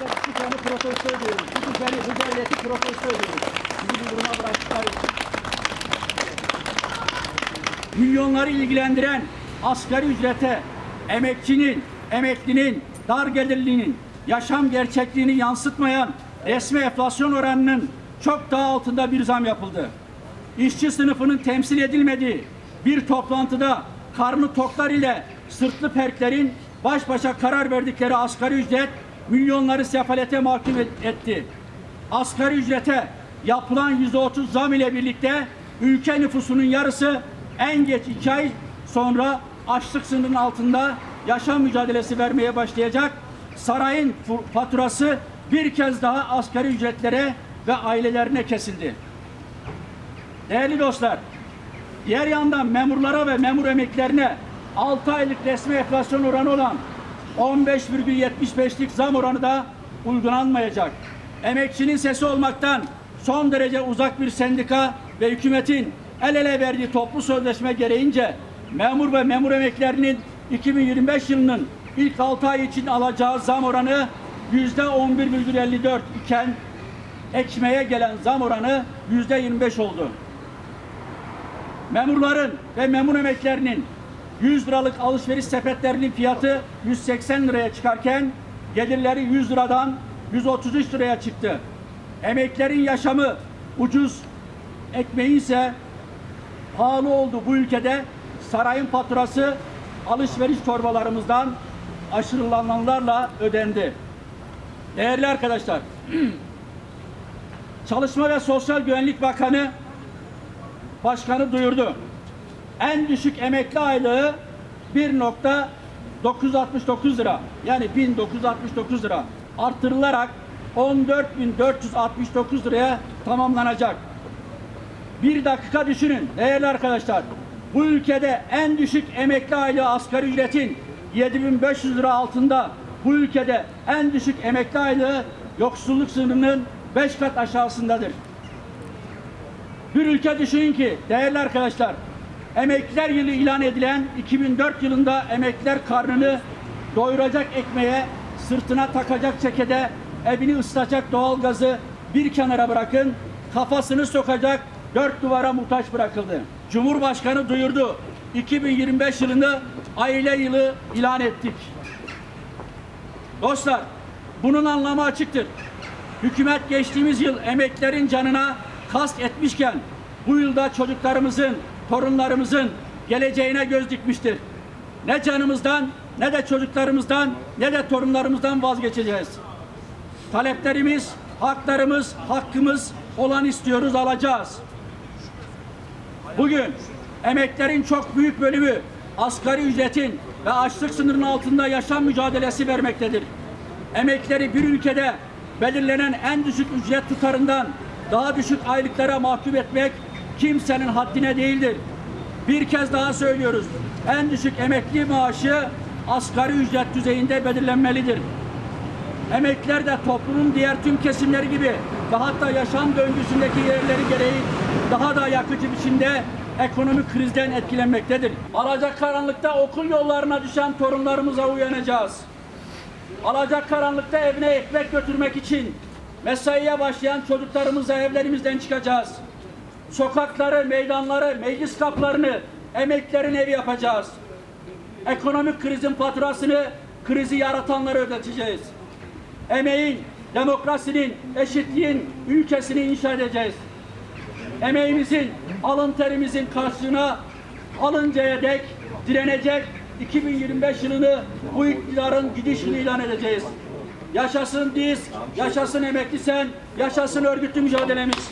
Burada iki tane protesto ediyoruz. Bu güzeli, bu devleti protesto. Bizi bu duruma bıraktıkları. Milyonları ilgilendiren asgari ücrete emekçinin, emeklinin, dar gelirlinin yaşam gerçekliğini yansıtmayan resmi enflasyon oranının çok daha altında bir zam yapıldı. İşçi sınıfının temsil edilmediği bir toplantıda karnı toklar ile sırtlı perklerin baş başa karar verdikleri asgari ücret milyonları sefalete mahkum et- etti. Asgari ücrete yapılan yüzde otuz zam ile birlikte ülke nüfusunun yarısı en geç iki ay sonra açlık sınırının altında yaşam mücadelesi vermeye başlayacak. Sarayın faturası bir kez daha asgari ücretlere ve ailelerine kesildi. Değerli dostlar, diğer yandan memurlara ve memur emeklerine 6 aylık resmi enflasyon oranı olan 15,75'lik zam oranı da uygulanmayacak. Emekçinin sesi olmaktan son derece uzak bir sendika ve hükümetin el ele verdiği toplu sözleşme gereğince memur ve memur emeklerinin 2025 yılının ilk 6 ay için alacağı zam oranı %11,54 iken ekmeğe gelen zam oranı %25 oldu. Memurların ve memur emeklerinin 100 liralık alışveriş sepetlerinin fiyatı 180 liraya çıkarken gelirleri 100 liradan 133 liraya çıktı. Emeklerin yaşamı ucuz, ekmeğin ise pahalı oldu bu ülkede. Sarayın faturası alışveriş torbalarımızdan aşırılananlarla ödendi. Değerli arkadaşlar, Çalışma ve Sosyal Güvenlik Bakanı Başkanı duyurdu. En düşük emekli aylığı 1.969 lira yani 1969 lira artırılarak 14.469 liraya tamamlanacak. Bir dakika düşünün değerli arkadaşlar. Bu ülkede en düşük emekli aylığı asgari ücretin 7500 lira altında bu ülkede en düşük emekli aylığı yoksulluk sınırının 5 kat aşağısındadır. Bir ülke düşünün ki değerli arkadaşlar emekliler yılı ilan edilen 2004 yılında emekliler karnını doyuracak ekmeğe sırtına takacak çekede evini ısıtacak doğalgazı bir kenara bırakın kafasını sokacak dört duvara muhtaç bırakıldı. Cumhurbaşkanı duyurdu. 2025 yılını aile yılı ilan ettik. Dostlar bunun anlamı açıktır. Hükümet geçtiğimiz yıl emeklerin canına kast etmişken bu yılda çocuklarımızın, torunlarımızın geleceğine göz dikmiştir. Ne canımızdan, ne de çocuklarımızdan, ne de torunlarımızdan vazgeçeceğiz. Taleplerimiz, haklarımız, hakkımız olan istiyoruz, alacağız. Bugün emeklerin çok büyük bölümü asgari ücretin ve açlık sınırının altında yaşam mücadelesi vermektedir. Emekleri bir ülkede belirlenen en düşük ücret tutarından daha düşük aylıklara mahkum etmek kimsenin haddine değildir. Bir kez daha söylüyoruz. En düşük emekli maaşı asgari ücret düzeyinde belirlenmelidir. Emekliler de toplumun diğer tüm kesimleri gibi ve hatta yaşam döngüsündeki yerleri gereği daha da yakıcı biçimde ekonomik krizden etkilenmektedir. Alacakaranlıkta okul yollarına düşen torunlarımıza uyanacağız. Alacakaranlıkta evine ekmek götürmek için mesaiye başlayan çocuklarımızla evlerimizden çıkacağız. Sokakları, meydanları, meclis kaplarını emeklerin evi yapacağız. Ekonomik krizin faturasını krizi yaratanlara ödeteceğiz. Emeğin, demokrasinin, eşitliğin ülkesini inşa edeceğiz. Emeğimizin, alın terimizin karşılığına alıncaya dek direnecek 2025 yılını bu iktidarın gidiş yılı ilan edeceğiz. Yaşasın DİSK, yaşasın emekli sen, yaşasın örgütlü mücadelemiz.